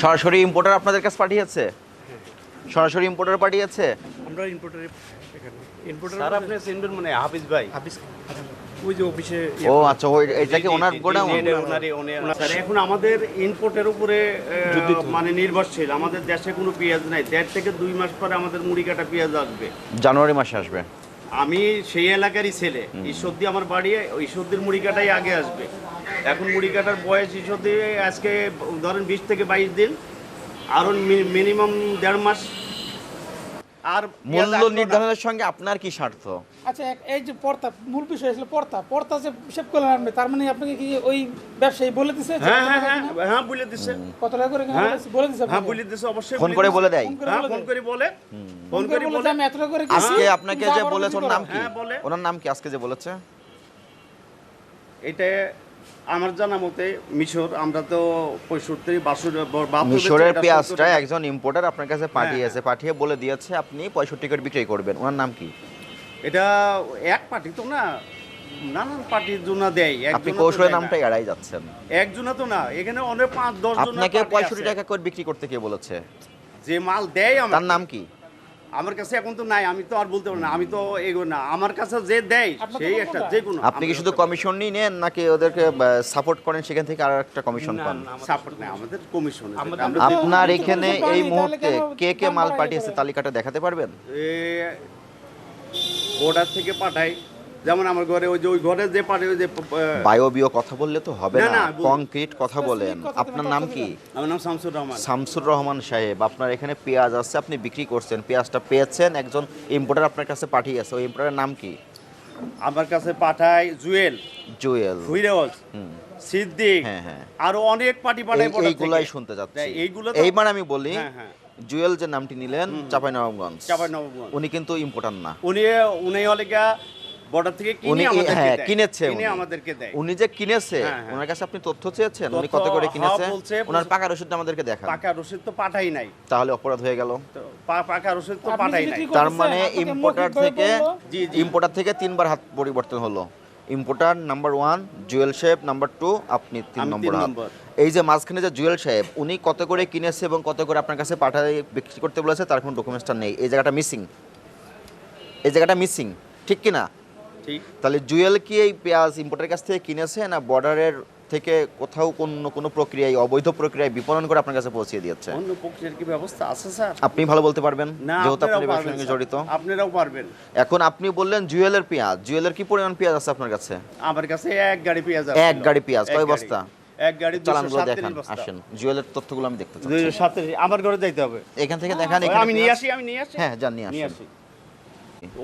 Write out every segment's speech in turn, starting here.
সরাসরি ইম্পোর্টার আপনাদের কাছে পাঠিয়েছে? সরাসরি ইম্পোর্টার পাঠিয়েছে? আমরা ইম্পোর্টারে এখানে ইম্পোর্টার স্যার আপনি চিনবেন মনে হাফিজ ভাই। হাফিস ওই যে অফিসে ও আচ্ছা ওই এটা কি ওনার গোডাউন? ওনারই স্যার এখন আমাদের ইনপুটের উপরে মানে নির্ভরশীল। আমাদের দেশে কোনো পেঁয়াজ নাই। দেড় থেকে দুই মাস পরে আমাদের মুড়ি কাটা পেঁয়াজ আসবে। জানুয়ারি মাসে আসবে। আমি সেই এলাকারই ছেলে। ঈশ্বরদী আমার বাড়ি ঈশ্বরদীর মুড়ি কাটাই আগে আসবে। এখন মুড়ি কাটার বয়স ঈশ্বরদী আজকে ধরেন বিশ থেকে বাইশ দিন আরও মিনিমাম দেড় মাস। আর মূল্য নির্ধারণের সঙ্গে আপনার কি স্বার্থ? আচ্ছা এই যে পর্তা মূল বিষয় ছিল পর্তা। পর্তা যে হিসেব করলেন আপনি তার মানে আপনাকে কি ওই ব্যবসায়ী বলে দিছে হ্যাঁ হ্যাঁ হ্যাঁ হ্যাঁ বলে দিচ্ছে কত টাকা করে হ্যাঁ বলে দিছে হ্যাঁ বলে দিচ্ছে অবশ্যই ফোন করে বলে দেয়। হ্যাঁ বলে ফোন করে বলে। ফোন ফোন করে করে বলে আমি এত টাকা করে আজকে আপনাকে যে বলেছে ওর নাম কি? হ্যাঁ, বলে। ওনার নাম কি আজকে যে বলেছে? এটা আমার জানা মতে মিশর আমরা তো পঁয়ষট্টি বাষট্টি মিশরের পেঁয়াজটা একজন ইম্পোর্টার আপনার কাছে পাঠিয়েছে পাঠিয়ে বলে দিয়েছে আপনি পঁয়ষট্টি করে বিক্রি করবেন। ওনার নাম কি? এটা এক পার্টি তো না নানান পার্টির জন্য দেয় আপনি কৌশলের নামটা এড়াই যাচ্ছেন। একজনও তো না এখানে অনেক পাঁচ দশ জন আপনাকে পঁয়ষট্টি টাকা করে বিক্রি করতে কে বলেছে? যে মাল দেয় আমার তার নাম কি? আমার কাছে এখন তো নাই আমি তো আর বলতে পারব না আমি তো এগো না। আমার কাছে যে দেয় সেই একটা যে কোনো। আপনি কি শুধু কমিশন নিয়ে নেন নাকি ওদেরকে সাপোর্ট করেন সেখান থেকে আর একটা কমিশন পান? সাপোর্ট নাই আমাদের কমিশন আপনার এখানে এই মুহূর্তে কে কে মাল পাঠিয়েছে তালিকাটা দেখাতে পারবেন? বর্ডার থেকে পাঠাই। যেমন আমার ঘরে ওই যে ওই ঘরে যে পাঠাই ওই যে আহ, বায়োবিও কথা বললে তো হবে না, কংক্রিট কথা বলেন। আপনার নাম কি? আমার নাম শামসুর রহমান। শামসুর রহমান সাহেব আপনার এখানে পেঁয়াজ আছে আপনি বিক্রি করছেন। পেঁয়াজটা পেয়েছেন একজন ইম্পোর্টার আপনার কাছে পাঠিয়েছে। ওই ইম্পোর্টারের নাম কি? আমার কাছে পাঠায় জুয়েল। জুয়েল। ফিরোজ সিদ্দিক হ্যাঁ, হ্যাঁ। আরও অনেক পার্টি পাঠায় এই- এইগুলাই শুনতে যাচ্ছি। এইগুলো এইবার আমি বলি হ্যাঁ, হ্যাঁ। জুয়েল যে নামটি নিলেন চাঁপাইনবাবগঞ্জ। চাঁপাইনবাবগঞ্জ। উনি কিন্তু ইম্পোর্টার না। উনি উনি অলেগা বর্ডার থেকে কিনে আমাদেরকে হ্যাঁ দেয়। কিনেছে কিনে আমাদেরকে দেয়। উনি যে কিনেছে হ্যাঁ, হ্যাঁ। ওনার কাছে আপনি তথ্য চেয়েছেন? উনি কত করে কিনেছে? ওনার পাকা রসিদটা আমাদেরকে দেখান। পাকা রসিদ তো পাঠাই নাই। তাহলে অপরাধ হয়ে গেল। পাকা রসিদ তো পাঠাই নাই। ঠিক তার মানে ইম্পোর্টার থেকে জি, জি। ইম্পোর্টার থেকে তিনবার হাত পরিবর্তন হলো। ইম্পোর্টার নাম্বার ওয়ান জুয়েল সাহেব নাম্বার টু আপনি তিন নম্বর। এই যে মাঝখানে যে জুয়েল সাহেব উনি কত করে কিনেছে এবং কত করে আপনার কাছে পাঠায় বিক্রি করতে বলেছে তার কোনো ডকুমেন্টসটা নেই। এই জায়গাটা মিসিং এই জায়গাটা মিসিং ঠিক কি না ঠিক। তাহলে জুয়েল কি এই পেঁয়াজ ইম্পোর্টের কাছ থেকে কিনেছে না বর্ডারের থেকে কোথাও কোনো কোনো প্রক্রিয়ায় অবৈধ প্রক্রিয়ায় বিপণন করে আপনার কাছে পৌঁছে দিয়েছে? অন্য প্রক্রিয়ার কি ব্যবস্থা আছে স্যার? আপনি ভালো বলতে পারবেন যেহেতু আপনি ব্যবসার সঙ্গে জড়িত। আপনারাও পারবেন। এখন আপনি বললেন জুয়েলের পেঁয়াজ। জুয়েলের কি পরিমাণ পেঁয়াজ আছে আপনার কাছে? আমার কাছে এক গাড়ি পেঁয়াজ আছে। এক গাড়ি পেঁয়াজ, কয় বস্তা? এক গাড়ি চালানগুলো দেখান আসেন। জুয়েলের তথ্যগুলো আমি দেখতে দুইশো আমার ঘরে যাইতে হবে। এখান থেকে দেখান আমি নিয়ে আসি আমি নিয়ে আসি? হ্যাঁ যান নিয়ে আসি।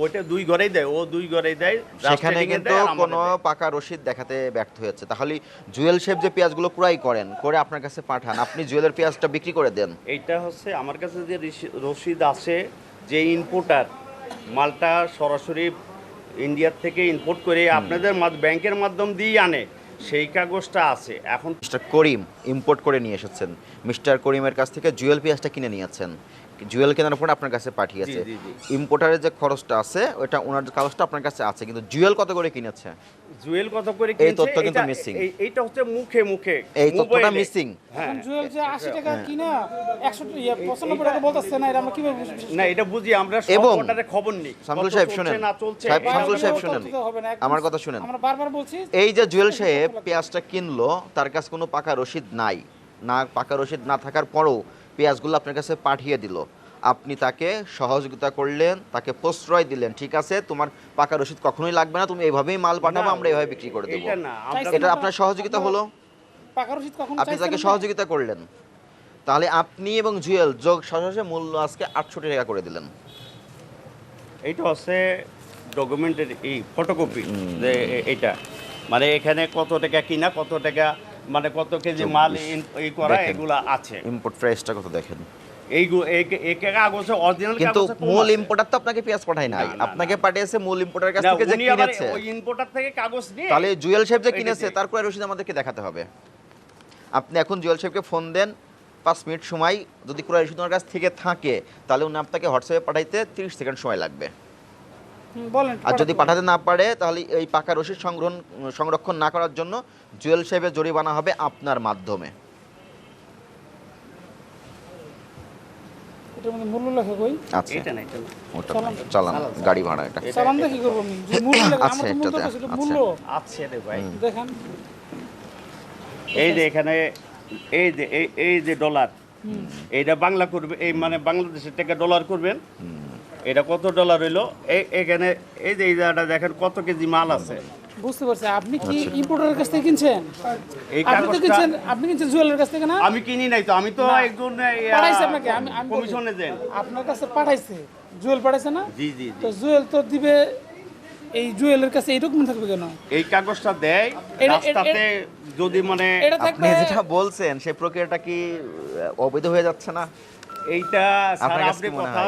ওইটা দুই ঘরেই দেয় ও দুই ঘরেই দেয় সেখানে কিন্তু কোনো পাকা রসিদ দেখাতে ব্যর্থ হয়েছে। তাহলে জুয়েল শেপ যে পেঁয়াজগুলো ক্রয় করেন করে আপনার কাছে পাঠান। আপনি জুয়েলের পেঁয়াজটা বিক্রি করে দেন। এইটা হচ্ছে আমার কাছে যে রসিদ আছে যে ইনপুটার মালটা সরাসরি ইন্ডিয়ার থেকে ইম্পোর্ট করে আপনাদের ব্যাংকের মাধ্যম দিয়ে আনে সেই কাগজটা আছে। এখন মিস্টার করিম ইম্পোর্ট করে নিয়ে এসেছেন। মিস্টার করিমের কাছ থেকে জুয়েল পেঁয়াজটা কিনে নিয়েছেন। জুয়েল কেনার পর আপনার কাছে পাঠিয়েছে ইম্পোর্টারের যে খরচটা আছে ওটা ওনার কাগজটা আপনার কাছে আছে কিন্তু জুয়েল কত করে কিনেছে জুয়েল কত করে এই তথ্য কিন্তু। এই- এইটা হচ্ছে মুখে মুখে এই তথ্যটা মিসিং হ্যাঁ জুয়েল যে আশি টাকা হ্যাঁ। কিনা একশো ইয়ে, পঁচানব্বই টাকা বলতেছে না এটা আমরা কীভাবে? না এটা বুঝি আমরা এবং- সব অর্ডারের খবর নিই শামসুল সাহেব শুনেন। না চলছে সাহেব, এটা শামসুল সাহেব শুনেন। আমার কথা শুনেন। আমরা বারবার বলছি এই যে জুয়েল সাহেব পেঁয়াজটা কিনলো তার কাছে কোনো পাকা রসিদ নাই না পাকা রসিদ না থাকার পরও পেঁয়াজগুলো আপনার কাছে পাঠিয়ে দিল। আপনি তাকে সহযোগিতা করলেন তাকে প্রশ্রয় দিলেন ঠিক আছে? তোমার পাকা রসিদ কখনোই লাগবে না তুমি এইভাবেই মাল পাঠাবো আমরা এইভাবে বিক্রি করে দেবো। এটা এটা আপনার সহযোগিতা হলো। পাকা রসিদ কখন আপনি তাকে সহযোগিতা করলেন। তাহলে আপনি এবং জুয়েল যোগ সরাসরি মূল্য আজকে আটষট্টি টাকা করে দিলেন। এইটা হচ্ছে ডকুমেন্টের এই ফটোকপি যে এ- এইটা মানে এখানে কত টাকা কিনা কত টাকা মানে কত কেজি মাল এই করা। এগুলা আছে। ইম্পোর্ট প্রাইসটা কত দেখেন? এই এই কাগজে অরিজিনাল কিন্তু মূল ইম্পোর্টার তো আপনাকে পেঁয়াজ পাঠায় নাই। না, না, আপনাকে পাঠিয়েছে মূল ইম্পোর্টারের কাছ থেকে যে কিনেছে। ওই ইম্পোর্টার থেকে কাগজ নিয়ে তাহলে জুয়েল সাহেব যে কিনেছে দিয়ে। তার ক্রয় রসিদ আমাদেরকে দেখাতে হবে। আপনি এখন জুয়েল সাহেবকে ফোন দেন পাঁচ মিনিট সময় যদি ক্রয় রসিদ ওনার কাছ থেকে থাকে তাহলে উনি আপনাকে হোয়াটসঅ্যাপে পাঠাইতে তিরিশ সেকেন্ড সময় লাগবে। আর যদি পাঠাতে না পারে তাহলে এই পাকা রসিদ সংগ্রহণ সংরক্ষণ না করার জন্য জুয়েল সাহেবের জরিমানা হবে আপনার মাধ্যমে। আচ্ছা। এটা না এটা না। ওটা চালান গাড়ি ভাড়া এটা। আচ্ছা, আচ্ছা। মূল্য। আছে রে ভাই। দেখান। এই যে এখানে এই যে এই এই যে ডলার এইটা বাংলা করবে এই মানে বাংলাদেশের টাকা ডলার করবেন। এটা কত ডলার হইল? এখানে এই যে এই জায়গাটা দেখেন কত কেজি মাল আছে। বুঝতে পারছি। আপনি কি আচ্ছা। ইম্পোর্টারের কাছ থেকে কিনছেন? এই কাগজটা কিনছেন আপনি কিনছেন জুয়েলের কাছ থেকে না? আমি কিনি নাই তো আমি তো একজন পাঠাইছে আপনাকে, আমি- আমি কমিশনে দেন আপনার কাছে পাঠাইছে। জুয়েল পাঠাইছে না? জি জি তো জুয়েল তো দিবে এই জুয়েলের কাছে এই ডকুমেন্ট থাকবে কেন? এই কাগজটা দেয় রাস্তাতে যদি মানে আপনি যেটা বলছেন সেই প্রক্রিয়াটা কি অবৈধ হয়ে যাচ্ছে না? এইটা স্যার আপনি কথা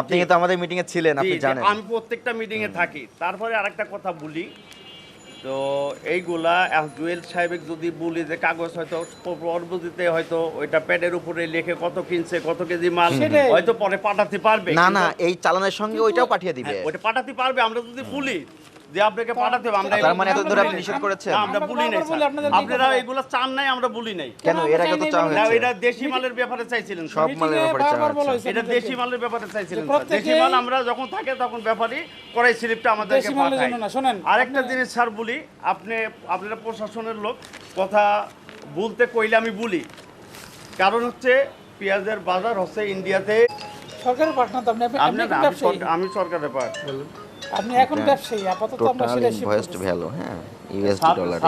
আপনি। কিন্তু আমাদের মিটিং এ ছিলেন আপনি জানেন। আমি প্রত্যেকটা মিটিং এ থাকি। তারপরে আরেকটা কথা বলি। তো এইগুলা জুয়েল সাহেবের যদি বলি যে কাগজ হয়তো পরবর্তীতে হয়তো ওইটা প্যাডের উপরে লিখে কত কিনছে কত কেজি মাল হয়তো পরে পাঠাতে পারবে। না না এই চালানের সঙ্গে ওইটাও পাঠিয়ে দিবে। হ্যাঁ, ওইটা পাঠাতে পারবে। আমরা যদি বলি যে আপনাকে পাঠাতে হবে আমরা তার মানে এত ধরে আপনি নিষেধ করেছেন। আমরা বলি নাই আপনারা। এগুলো চান নাই আমরা বলি নাই। কেন? এর আগে তো চাওয়া বলে? না এটা দেশি মালের ব্যাপারে চাইছিলেন সব মালের ব্যাপারে চাওয়া হয়েছে। হয়েছে এটা দেশি মালের ব্যাপারে চাইছিলেন দেশি মাল আমরা যখন থাকে তখন করাই স্লিপটা আমাদেরকে দেশি মালের পাঠায়। জন্য না, শোনেন, আরেকটা জিনিস স্যার বলি। আপনি আপনারা প্রশাসনের লোক কথা বলতে কইলে আমি বলি। কারণ হচ্ছে পেঁয়াজের বাজার হচ্ছে ইন্ডিয়াতে। সরকারের পাঠান তো আপনি। আমি সরকারের পাঠ আপনি এখন ব্যবসায়ী আপাতত আমরা টোটাল সেটা ইনভয়েসড ভ্যালু হ্যাঁ ইউএসডি ডলারে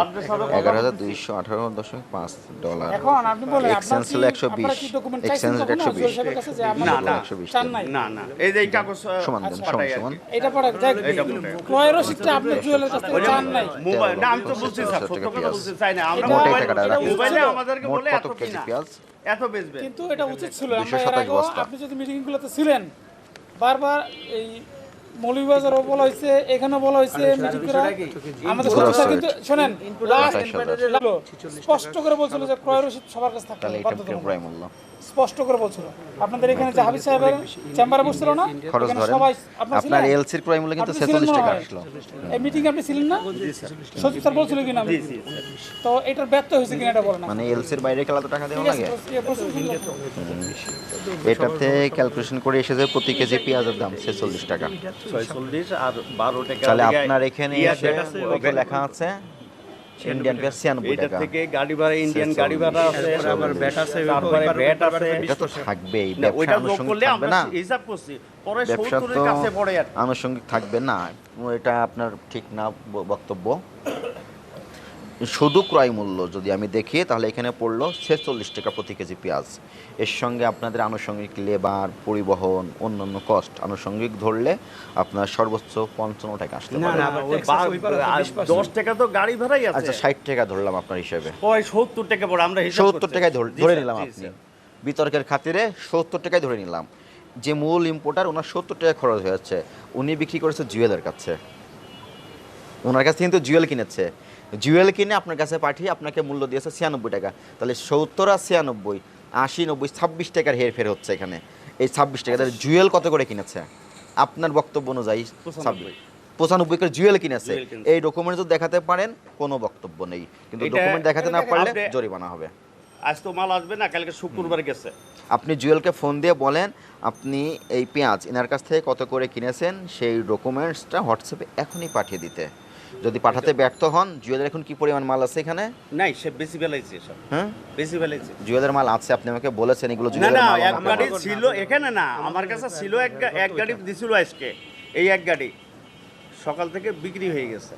এগারো হাজার দুইশো আঠারো দশমিক পাঁচ ডলার এখন আপনি বলেন এক্সচেঞ্জ ছিল একশো বিশ। আপনারা কি ডকুমেন্ট চাইছেন এক্সচেঞ্জ একশো বিশ। না, না। একশো বিশ চান নাই। না না এই যে এই কাগজ আহ, সমান দেন সমান পাঠাই আর সমান। কি। এটা ক্রয় রসিদটা আপনি জুয়েলের কাছ থেকে চান নাই। মোবাইল না আমি তো বলছি স্যার সত্য কথা। বলতে চাই না। আমরা মোবাইল টাকাটা রাখি। মোবাইলে আমাদেরকে মোট বলে কত এত কেজি কিনা। পেঁয়াজ? এত বেচবে। কিন্তু এটা উচিত ছিল আমরা 227 আগেও বস্তা। আপনি যদি মিটিংগুলোতে ছিলেন বারবার এই মৌলভীবাজারও বলা হয়েছে এখানেও বলা হয়েছে আমাদের সমস্যা কিন্তু শোনেন। স্পষ্ট করে বলছিল যে ক্রয় রসিদ সবার কাছে থাকতে বাধ্যতামূলক। স্পষ্ট করে বলছিল। আপনাদের এখানে যে হাবিব সাহেবের চেম্বারে বসছিল না? খরচ ধরেন। সবাই আপনার? এলসির ক্রয় মূল্য কিন্তু আপনি ছিলেন ছেচল্লিশ মনে টাকা আসলো। এই মিটিং আপনি ছিলেন না? সচিব স্যার বলছিল কিনা? আমি? তো এটার ব্যর্থ হয়েছে কিনা এটা বলেন মানে এলসির বাইরে খেলা তো টাকা দেওয়া লাগে। এটাতে ক্যালকুলেশন করে এসে এসেছে প্রতি কেজি পেঁয়াজের দাম ছেচল্লিশ টাকা। ছয়চল্লিশ আর বারো টাকা তাহলে আপনার এখানে এসে লেখা আছে ইন্ডিয়ান পেঁয়াজ ছিয়ানব্বই টাকা থেকে গাড়ি ভাড়া ইন্ডিয়ান গাড়ি ভাড়া আছে আবার ব্যাট আছে, তারপরে ব্যাট আছে এটা তো থাকবেই ওইটা যোগ আনুষঙ্গিক করলে থাকবে আমরা না। হিসাব করছি। পরে ব্যবসা সত্তরের কাছে পড়ে আর আনুষঙ্গিক থাকবে না। এটা আপনার ঠিক না বক্তব্য। শুধু ক্রয় মূল্য যদি আমি দেখি তাহলে এখানে পড়ল ছেচল্লিশ টাকা প্রতি কেজি পেঁয়াজ। এর সঙ্গে আপনাদের আনুষঙ্গিক লেবার পরিবহন অন্যান্য কস্ট আনুষঙ্গিক ধরলে আপনার সর্বোচ্চ পঞ্চান্ন টাকা আসতে পারে। না, ওই tax বা- আছে, ওই পার আছে, আর 20% দশ টাকা তো গাড়ি ভাড়াই আছে। আচ্ছা ষাট টাকা ধরলাম আপনার হিসেবে। সত্তর টাকা পড়ে আমরা সত্তর টাকায় ধরে নিলাম আপনি। বিতর্কের খাতিরে সত্তর টাকায় ধরে নিলাম। যে মূল ইম্পোর্টার ওনার সত্তর টাকা খরচ হয়েছে উনি বিক্রি করেছে জুয়েলের কাছে। ওনার কাছে কিন্তু জুয়েল কিনেছে। জুয়েল কিনে আপনার কাছে পাঠিয়ে আপনাকে মূল্য দিয়েছে ছিয়ানব্বই টাকা। তাহলে সত্তর আর ছিয়ানব্বই আশি নব্বই ছাব্বিশ টাকার হেরফের হচ্ছে এখানে। এই ছাব্বিশ টাকা তাহলে জুয়েল কত করে কিনেছে? আপনার বক্তব্য অনুযায়ী ছাব্বিশ। পঁচানব্বই করে জুয়েল কিনেছে। এই ডকুমেন্ট যদি দেখাতে পারেন কোনো বক্তব্য নেই। কিন্তু ডকুমেন্ট দেখাতে না পারলে জরিমানা হবে। আজ তো মাল আসবে না কালকে শুক্রবার গেছে। আপনি জুয়েলকে ফোন দিয়ে বলেন আপনি এই পেঁয়াজ এনার কাছ থেকে কত করে কিনেছেন? সেই ডকুমেন্টসটা হোয়াটসঅ্যাপে এখনই পাঠিয়ে দিতে। যদি পাঠাতে ব্যর্থ হন জুয়েলের এখন কি পরিমাণ মাল আছে এখানে? নাই সে বেশি বেলাইছে সব হ্যাঁ? বেশি বেলাইছে জুয়েলের মাল আছে আপনি আমাকে বলেছেন এগুলো না জুয়েলের না মাল এক গাড়ি ছিল এখানে না আমার কাছে ছিল এক এক গাড়ি দিছিল আজকে এই এক গাড়ি। সকাল থেকে বিক্রি হয়ে গেছে।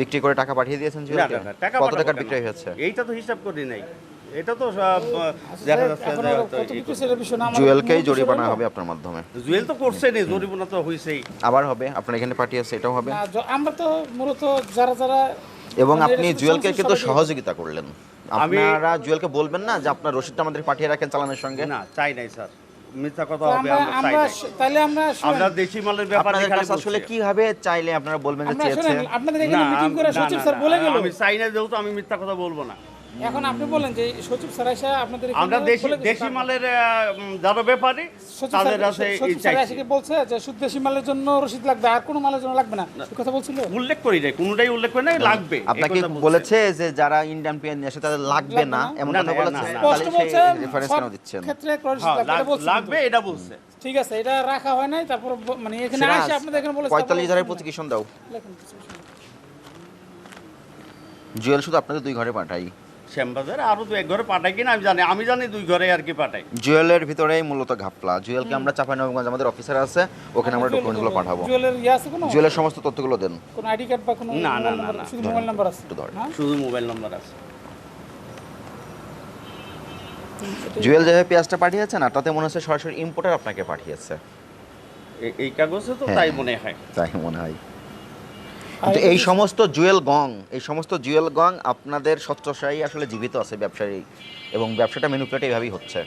বিক্রি করে টাকা পাঠিয়ে দিয়েছেন না, জুয়েলকে? না, না, টাকা কত পাঠাবো বিক্রি হয়েছে এইটা তো হিসাব করি নাই। এটা তো দেখা যাচ্ছে এখন যে আর হয়তো কত ই কিছু করছে। সেটা বিষয় না আমাদের জুয়েলকেই জরিমানা হবে আপনার মাধ্যমে? জুয়েল তো করছে নি জরিমানা তো হয়েছেই আবার হবে? আপনার এখানে পাঠিয়েছে এটাও হবে? আমরা তো মূলত যারা যারা এবং আপনি জুয়েলকে কিন্তু সহযোগিতা করলেন। আমি- আপনারা জুয়েলকে বলবেন না যে আপনার রসিদটা আমাদের পাঠিয়ে রাখেন চালানোর সঙ্গে? না চাই নাই স্যার। মিথ্যা কথা হবে আমরা আমরা চাই আমরা নাই। স- তাহলে আমরা আমরা দেশি মালের ব্যাপারে আসলে বলছি। কীভাবে চাইলে আপনারা বলবেন যে চেয়েছে। আপনাদের এখানে মিটিং করে সচিব স্যার বলে গেল। আমি চাই না যেহেতু আমি মিথ্যা কথা বলব না। এখন আপনি বলেন যে সচিব স্যার এসে আপনাদের আমরা দেশি দেশি মালের যারা ব্যাপারী তাদের এই এসে বলছে যে শুদ্ধ দেশি মালের জন্য রসিদ লাগবে আর কোনো মালের জন্য লাগবে না? এই কথা বলছিল? উল্লেখ করি নাই কোনোটাই উল্লেখ করে নাই লাগবে। আপনাকে বলেছে। যে যারা ইন্ডিয়ান আসে তাদের লাগবে না এমন কথা বলেছে। স্পষ্ট বলছে রেফারেন্স কেন দিচ্ছেন? ক্ষেত্রে রসিদ হ্যাঁ, লাগবে এটা বলছে। লাগবে এটা বলছে। ঠিক আছে এটা রাখা হয় নাই তারপর মানে এখানে আসে আপনাদের এখানে বলে পঁয়তাল্লিশ হাজারের প্রতিকিশন দাও। জুয়েল শুধু আপনাদের দুই ঘরে পাঠাই। শ্যামবাজারে আরও দু এক ঘরে পাঠাই কিনা আমি জানি। আমি জানি দুই ঘরে আর কি পাঠাই। জুয়েলের ভিতরেই মূলত ঘাপলা। জুয়েলকে আমরা চাপাইনবাবগঞ্জ আমাদের অফিসার আছে ওখানে আমরা ডকুমেন্টগুলো পাঠাবো। জুয়েলের ইয়ে আছে কোনো? জুয়েলের সমস্ত তথ্যগুলো দেন। কোনো আইডি কার্ড বা কোনো না, না, না, না। শুধু মোবাইল নাম্বার আছে। হ্যাঁ? শুধু মোবাইল নম্বর আছে। জুয়েল যেভাবে পেঁয়াজটা পাঠিয়েছে না তাতে মনে হচ্ছে সরাসরি ইম্পোর্টার আপনাকে পাঠিয়েছে। এই কাগজে তো হ্যাঁ। তাই মনে হয়। তাই মনে হয়। কিন্তু এই সমস্ত জুয়েল গং এই সমস্ত জুয়েল গং আপনাদের স্বচ্ছসায়ী আসলে জীবিত আছে ব্যবসায়ী এবং ব্যবসাটা মেনুপ্লেট এইভাবেই হচ্ছে।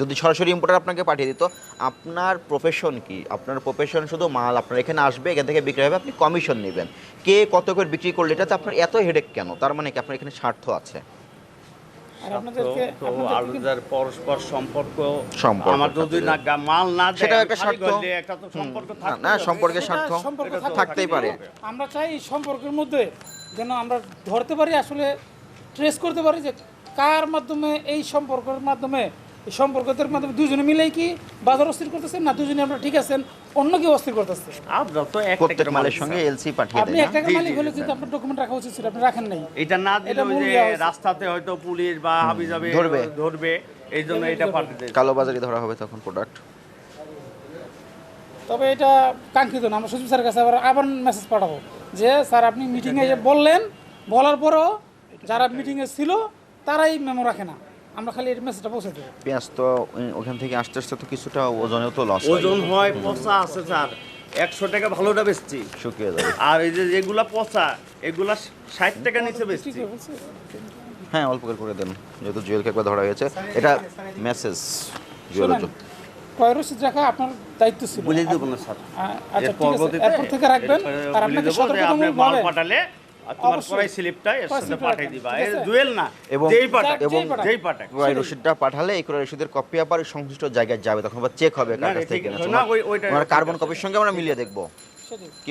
যদি সরাসরি ইম্পোর্টার আপনাকে পাঠিয়ে দিত আপনার প্রফেশন কি? আপনার প্রফেশন শুধু মাল আপনার এখানে আসবে এখান থেকে বিক্রি হবে আপনি কমিশন নেবেন। কে কত করে বিক্রি করলে এটাতে আপনার এত হেডেক কেন? তার মানে কি আপনার এখানে স্বার্থ আছে আর আপনাদেরকে তো আপনাদেরকে আলাদার পরস্পর সম্পর্ক। সম্পর্ক আমার যদি না মাল না একটা স্বার্থ। সম্পর্কের স্বার্থ। থাকতেই পারে। আমরা চাই এই সম্পর্কের মধ্যে যেন আমরা ধরতে পারি আসলে ট্রেস করতে পারি যে কার মাধ্যমে এই সম্পর্কের মাধ্যমে এই সম্পর্কদের মাধ্যমে দুজনে মিলেই কি বাজার অস্থির করতেছেন না দুজনে আমরা ঠিক আছেন? অন্য কেউ অস্থির করতেছে? আমরা তো এক প্রত্যেক মালের সঙ্গে এলসি পাঠিয়ে আপনি দেয় এক টাকা মালিক হলে কিন্তু আপনার ডকুমেন্ট রাখা উচিত ছিল আপনি রাখেন নাই। এটা না দিলে ওই যে রাস্তাতে হয়তো পুলিশ বা হাবি যাবে ধরবে। ধরবে এই জন্য এটা কালোবাজারি ধরা হবে তখন প্রোডাক্ট তবে এটা কাঙ্ক্ষিত না আমরা সচিব স্যারের কাছে আবার আবার মেসেজ পাঠাবো যে স্যার আপনি মিটিংয়ে বললেন বলার পরও যারা মিটিংয়ে ছিল তারাই মেমো রাখে না। আমরা খালি এই মেসেজটা পৌঁছে দেবো। পেঁয়াজ তো ওখান থেকে আস্তে আস্তে তো কিছুটা ওজনেও তো লস ওজন হয় পচা আছে স্যার। একশো টাকা ভালোটা বেচছি। শুকিয়ে যাবে। আর এই যে যেগুলা পচা এগুলা ষাট টাকা নিচে বেচছি। হ্যাঁ অল্প করে করে দেন যেহেতু জুয়েলকে একবার ধরা হয়েছে। এটা মেসেজ জুয়েলের জন্য রাখা আপনার দায়িত্ব ছিল। বলে দেবো না স্যার। আচ্ছা ঠিক আছে এরপর থেকে রাখবেন আর বলে আপনাকে দেবো যে আপনি মাল সতর্কতামূলকভাবে পাঠালে আর তোমার করাই স্লিপটা এর সাথে পাঠিয়ে দিবা। এর জুয়েল না এবং- যেই পাঠাক এবং যেই পাঠাক। ক্রয় রসিদটা পাঠালে এই ক্রয় রসিদের কপি আবার সংশ্লিষ্ট জায়গায় যাবে তখন আবার চেক হবে কার না, কাছ থেকে ঠিক- কিনেছো। না, ওই- ওইটা- আমার ঠিক কার্বন। কপির সঙ্গে আমরা মিলিয়ে দেখব।